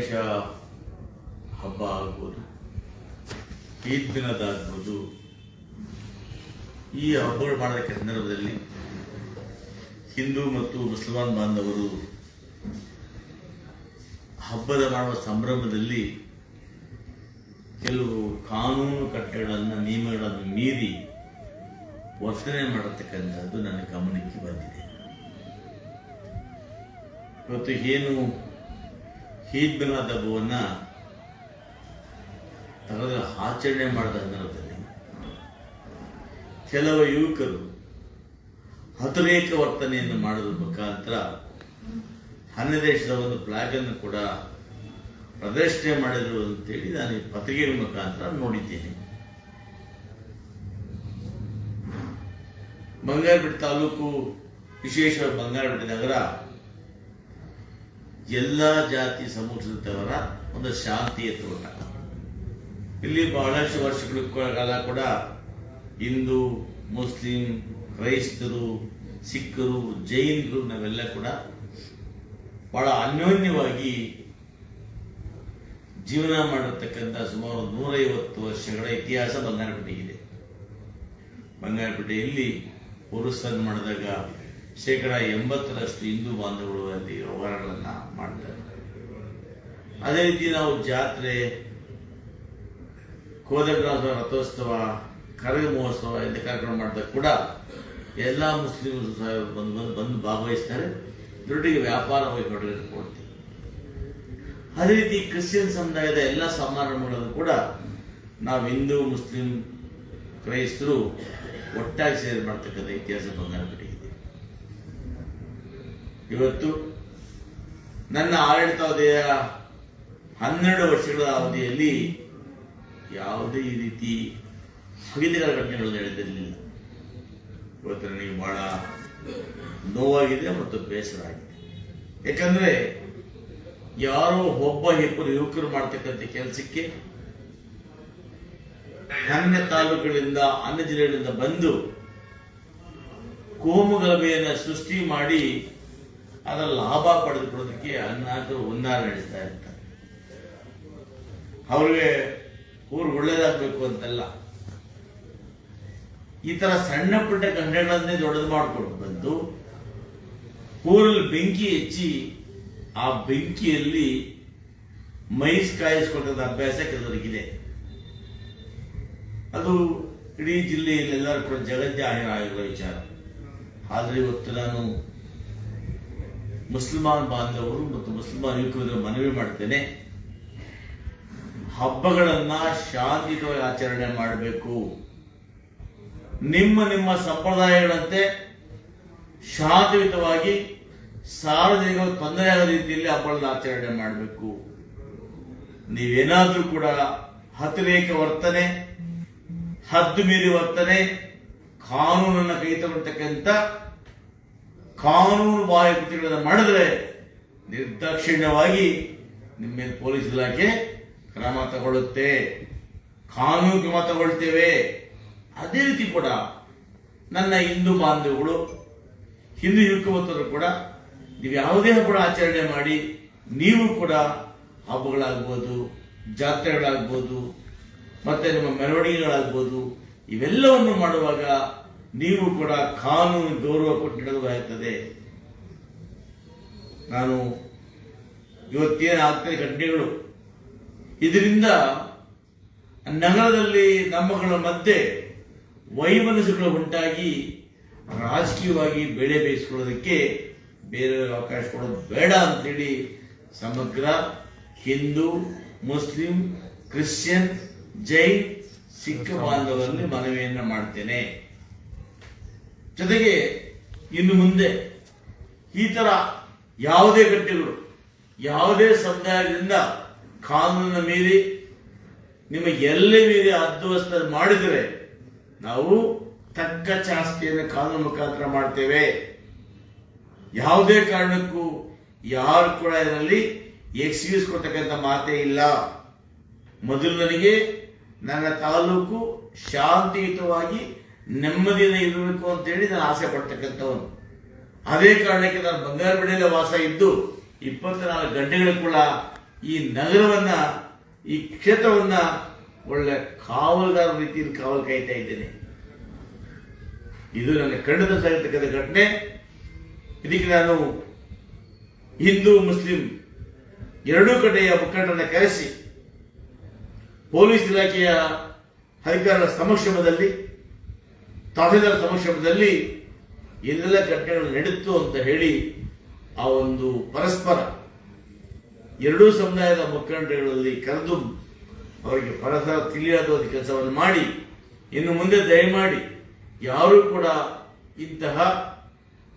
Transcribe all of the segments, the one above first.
ಗಣೇಶ ಹಬ್ಬ ಆಗ್ಬೋದು ಈದ್ ದಿನದಾಗ್ಬೋದು. ಈ ಹಬ್ಬಗಳು ಮಾಡೋದಕ್ಕೆ ಸಂದರ್ಭದಲ್ಲಿ ಹಿಂದೂ ಮತ್ತು ಮುಸಲ್ಮಾನ್ ಬಾಂಧವರು ಹಬ್ಬದ ಮಾಡುವ ಸಂಭ್ರಮದಲ್ಲಿ ಕೆಲವು ಕಾನೂನು ಕಟ್ಟೆಗಳನ್ನು, ನಿಯಮಗಳನ್ನು ಮೀರಿ ವರ್ತನೆ ಮಾಡತಕ್ಕಂಥದ್ದು ನನ್ನ ಗಮನಕ್ಕೆ ಬಂದಿದೆ. ಇವತ್ತು ಏನು ಮಿಲಾದ್ ಹಬ್ಬವನ್ನು ತರದ ಆಚರಣೆ ಮಾಡಿದ ಸಂದರ್ಭದಲ್ಲಿ ಕೆಲವು ಯುವಕರು ಹತರೇಕ ವರ್ತನೆಯನ್ನು ಮಾಡೋದ್ರ ಮುಖಾಂತರ ಅನ್ಯ ದೇಶದ ಒಂದು ಫ್ಲಾಗ್ ಅನ್ನು ಕೂಡ ಪ್ರದರ್ಶನೆ ಮಾಡಿದರು ಅಂತೇಳಿ ನಾನು ಈ ಪತ್ರಿಕೆಗಳ ಮುಖಾಂತರ ನೋಡಿದ್ದೇನೆ. ಬಂಗಾರಪೇಟೆ ತಾಲೂಕು ವಿಶೇಷವಾಗಿ ಬಂಗಾರಪೇಟೆ ನಗರ ಎಲ್ಲ ಜಾತಿ ಸಮುದಾಯದವರ ಒಂದು ಶಾಂತಿಯ ತೋಟ ಇಲ್ಲಿ ಬಹಳಷ್ಟು ವರ್ಷಗಳ ಕಾಲ ಕೂಡ ಹಿಂದೂ, ಮುಸ್ಲಿಂ, ಕ್ರೈಸ್ತರು, ಸಿಖ್ಖರು, ಜೈನರು ನಾವೆಲ್ಲ ಕೂಡ ಬಹಳ ಅನ್ಯೋನ್ಯವಾಗಿ ಜೀವನ ಮಾಡಿರ್ತಕ್ಕಂಥ ಸುಮಾರು ನೂರೈವತ್ತು ವರ್ಷಗಳ ಇತಿಹಾಸ ಬಂಗಾರಪೇಟೆಗಿದೆ. ಬಂಗಾರಪೇಟೆಯಲ್ಲಿ ಪುರುಷರನ್ನು ಮಾಡಿದಾಗ ಶೇಕಡ ಎಂಬತ್ತರಷ್ಟು ಹಿಂದೂ ಬಾಂಧವರು ಅಲ್ಲಿ ವ್ಯವಹಾರಗಳನ್ನು ಮಾಡ್ತಾರೆ ಅದೇ ರೀತಿ ನಾವು ಜಾತ್ರೆ ಕೋದಗ್ರಾಸ ರಥೋತ್ಸವ, ಕರಗ ಮಹೋತ್ಸವ ಇಂಥ ಕಾರ್ಯಕ್ರಮ ಮಾಡಿದಾಗ ಕೂಡ ಎಲ್ಲ ಸಹ ಬಂದು ಬಂದು ಬಂದು ಭಾಗವಹಿಸ್ತಾರೆ. ದೊಡ್ಡಿಗೆ ವ್ಯಾಪಾರ ವಹಿವಾಟುಗಳನ್ನು ಕೊಡ್ತೀವಿ ಅದೇ ರೀತಿ ಕ್ರಿಶ್ಚಿಯನ್ ಸಮುದಾಯದ ಎಲ್ಲ ಸಮಾರಂಭಗಳನ್ನು ಕೂಡ ನಾವು ಹಿಂದೂ, ಮುಸ್ಲಿಂ, ಕ್ರೈಸ್ತರು ಒಟ್ಟಾಗಿ ಸೇರಿ ಮಾಡ್ತಕ್ಕಂಥ ಇತಿಹಾಸ ಬಂಗಾರ ಇದೆ. ಇವತ್ತು ನನ್ನ ಆಡಳಿತಾವಧಿಯ ಹನ್ನೆರಡು ವರ್ಷಗಳ ಅವಧಿಯಲ್ಲಿ ಯಾವುದೇ ಈ ರೀತಿ ಹಗಿದಗಳ ಘಟನೆಗಳು ನಡೆದಿರಲಿಲ್ಲ. ಇವತ್ತು ನನಗೆ ಬಹಳ ನೋವಾಗಿದೆ ಮತ್ತು ಬೇಸರ ಆಗಿದೆ ಯಾಕಂದ್ರೆ ಯಾರೋ ಒಬ್ಬ ಇಬ್ಬರು ಯುವಕರು ಮಾಡ್ತಕ್ಕಂಥ ಕೆಲಸಕ್ಕೆ ಅನ್ಯ ತಾಲೂಕುಗಳಿಂದ, ಅನ್ಯ ಜಿಲ್ಲೆಗಳಿಂದ ಬಂದು ಕೋಮುಗಲಭೆಯನ್ನು ಸೃಷ್ಟಿ ಮಾಡಿ ಅದರ ಲಾಭ ಪಡೆದುಕೊಳ್ಳೋದಕ್ಕೆ ಅನ್ನಾದ್ರು ಹುನ್ನಾರ ನಡೆಸ್ತಾ ಇರ್ತಾರೆ. ಅವ್ರಿಗೆ ಊರು ಒಳ್ಳೇದಾಗಬೇಕು ಅಂತಲ್ಲ. ಈ ತರ ಸಣ್ಣ ಪುಟ್ಟ ಗಂಡೆಗಳನ್ನೇ ದೊಡ್ಡದು ಮಾಡ್ಕೊಂಡು ಬಂದು ಊರಲ್ಲಿ ಬೆಂಕಿ ಹೆಚ್ಚಿ ಆ ಬೆಂಕಿಯಲ್ಲಿ ಮೈಸ್ ಕಾಯಿಸ್ಕೊಂಡದ ಅಭ್ಯಾಸ ಕೆಲವರಿಗಿದೆ. ಅದು ಇಡೀ ಜಿಲ್ಲೆಯಲ್ಲಿ ಎಲ್ಲರೂ ಕೂಡ ಜಗಜ್ಜಾಹಿರ ಆಗಿರುವ ವಿಚಾರ. ಆದರೆ ಇವತ್ತು ನಾನು ಮುಸಲ್ಮಾನ್ ಬಾಂಧವರು ಮತ್ತು ಮುಸಲ್ಮಾನ್ ಯುವಕರು ಮನವಿ ಮಾಡ್ತೇನೆ. ಹಬ್ಬಗಳನ್ನ ಶಾಂತಿಯುತವಾಗಿ ಆಚರಣೆ ಮಾಡಬೇಕು. ನಿಮ್ಮ ನಿಮ್ಮ ಸಂಪ್ರದಾಯಗಳಂತೆ ಶಾಂತಿಯುತವಾಗಿ ಸಾರ್ವಜನಿಕ ತೊಂದರೆಯಾದ ರೀತಿಯಲ್ಲಿ ಹಬ್ಬಗಳನ್ನ ಆಚರಣೆ ಮಾಡಬೇಕು. ನೀವೇನಾದರೂ ಕೂಡ ಹತಿರೇಕ ವರ್ತನೆ, ಹದ್ದು ಮೀರಿ ವರ್ತನೆ, ಕಾನೂನನ್ನು ಕೈ ತಗೊಳ್ತಕ್ಕಂಥ ಕಾನೂನು ಬಾಹ್ಯ ಕೃತ್ಯಗಳನ್ನು ಮಾಡಿದ್ರೆ ನಿರ್ದಾಕ್ಷಿಣ್ಯವಾಗಿ ನಿಮ್ಮ ಮೇಲೆ ಪೊಲೀಸ್ ಇಲಾಖೆ ಕ್ರಮ ತಗೊಳ್ಳುತ್ತೆ. ಕಾನೂನು ಕ್ರಮ ತಗೊಳ್ತೇವೆ. ಅದೇ ರೀತಿ ಕೂಡ ನನ್ನ ಹಿಂದೂ ಬಾಂಧವಗಳು ಹಿಂದೂ ಯುವಕವತ್ತರು ಕೂಡ ನೀವು ಯಾವುದೇ ಹಬ್ಬ ಆಚರಣೆ ಮಾಡಿ, ನೀವು ಕೂಡ ಹಬ್ಬಗಳಾಗ್ಬೋದು, ಜಾತ್ರೆಗಳಾಗ್ಬೋದು, ಮತ್ತೆ ನಿಮ್ಮ ಮೆರವಣಿಗೆಗಳಾಗ್ಬೋದು, ಇವೆಲ್ಲವನ್ನು ಮಾಡುವಾಗ ನೀವು ಕೂಡ ಕಾನೂನು ಗೌರವ ಕೊಟ್ಟು ನಡೆದಾಗುತ್ತದೆ ನಾನು ಇವತ್ತೇನು ಆಗ್ತದೆ ಘಟನೆಗಳು. ಇದರಿಂದ ನಗರದಲ್ಲಿ ನಮ್ಮಗಳ ಮಧ್ಯೆ ವೈಮನಸ್ಸುಗಳು ಉಂಟಾಗಿ ರಾಜಕೀಯವಾಗಿ ಬೆಳೆ ಬೇಯಿಸ್ಕೊಳ್ಳೋದಕ್ಕೆ ಬೇರೆ ಅವಕಾಶ ಕೊಡೋದು ಬೇಡ ಅಂತೇಳಿ ಸಮಗ್ರ ಹಿಂದೂ, ಮುಸ್ಲಿಂ, ಕ್ರಿಶ್ಚಿಯನ್, ಜೈನ್ ಸಿಖ್ ಬಾಂಧವರಲ್ಲಿ ಮನವಿಯನ್ನು ಮಾಡ್ತೇನೆ. ಜೊತೆಗೆ ಇನ್ನು ಮುಂದೆ ಈ ತರ ಯಾವುದೇ ಗಟ್ಟಿಗಳು, ಯಾವುದೇ ಸಮುದಾಯದಿಂದ ಕಾನೂನಿನ ಮೀರಿ ನಿಮಗೆ ಎಲ್ಲೇ ಮೀರಿ ಅದ್ವಸ್ತ ಮಾಡಿದರೆ ನಾವು ತಕ್ಕ ಚಾಸ್ತಿಯನ್ನು ಕಾನೂನು ಮುಖಾಂತರ ಮಾಡ್ತೇವೆ. ಯಾವುದೇ ಕಾರಣಕ್ಕೂ ಯಾರು ಕೂಡ ಇದರಲ್ಲಿ ಎಕ್ಸ್ಕ್ಯೂಸ್ ಕೊಡ್ತಕ್ಕಂಥ ಮಾತೇ ಇಲ್ಲ. ಮೊದಲು ನನಗೆ ನನ್ನ ತಾಲೂಕು ಶಾಂತಿಯುತವಾಗಿ ನೆಮ್ಮದಿಯಿಂದ ಇರಬೇಕು ಅಂತೇಳಿ ನಾನು ಆಸೆ ಪಡ್ತಕ್ಕಂಥವನು. ಅದೇ ಕಾರಣಕ್ಕೆ ನಾನು ಬಂಗಾರಪೇಟೆಯಲ್ಲೇ ವಾಸ ಇದ್ದು ಇಪ್ಪತ್ನಾಲ್ಕು ಗಂಟೆಗಳು ಕೂಡ ಈ ನಗರವನ್ನ, ಈ ಕ್ಷೇತ್ರವನ್ನ ಒಳ್ಳೆ ಕಾವಲುಗಾರ ರೀತಿಯಲ್ಲಿ ಕಾವಲು ಕಾಯ್ತಾ ಇದ್ದೇನೆ. ಇದು ನನ್ನ ಕಣ್ಣದ ಸಾಗಿರ್ತಕ್ಕಂಥ ಘಟನೆ. ಇದಕ್ಕೆ ನಾನು ಹಿಂದೂ, ಮುಸ್ಲಿಂ ಎರಡೂ ಕಡೆಯ ಮುಖಂಡರನ್ನ ಕರೆಸಿ, ಪೊಲೀಸ್ ಇಲಾಖೆಯ ಅಧಿಕಾರಿಗಳ ಸಮಕ್ಷಮದಲ್ಲಿ ತಹಸೀಲ್ದಾರ್ ಸಮಕ್ಷಮದಲ್ಲಿ ಎಲ್ಲೆಲ್ಲ ಘಟನೆಗಳು ನಡೆಯಿತು ಅಂತ ಹೇಳಿ ಆ ಒಂದು ಪರಸ್ಪರ ಎರಡೂ ಸಮುದಾಯದ ಮುಖಂಡಗಳಲ್ಲಿ ಕರೆದು ಅವರಿಗೆ ಪರಸ್ಪರ ತಿಳಿಯಾದ ಕೆಲಸವನ್ನು ಮಾಡಿ, ಇನ್ನು ಮುಂದೆ ದಯಮಾಡಿ ಯಾರೂ ಕೂಡ ಇಂತಹ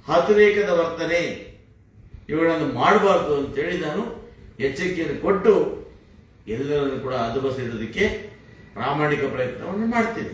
ಹತರೇಕದ ವರ್ತನೆ ಇವುಗಳನ್ನು ಮಾಡಬಾರ್ದು ಅಂತೇಳಿ ನಾನು ಎಚ್ಚರಿಕೆಯನ್ನು ಕೊಟ್ಟು ಎಲ್ಲರನ್ನು ಕೂಡ ಅದುಬಸಿರೋದಕ್ಕೆ ಪ್ರಾಮಾಣಿಕ ಪ್ರಯತ್ನವನ್ನು ಮಾಡ್ತೀನಿ.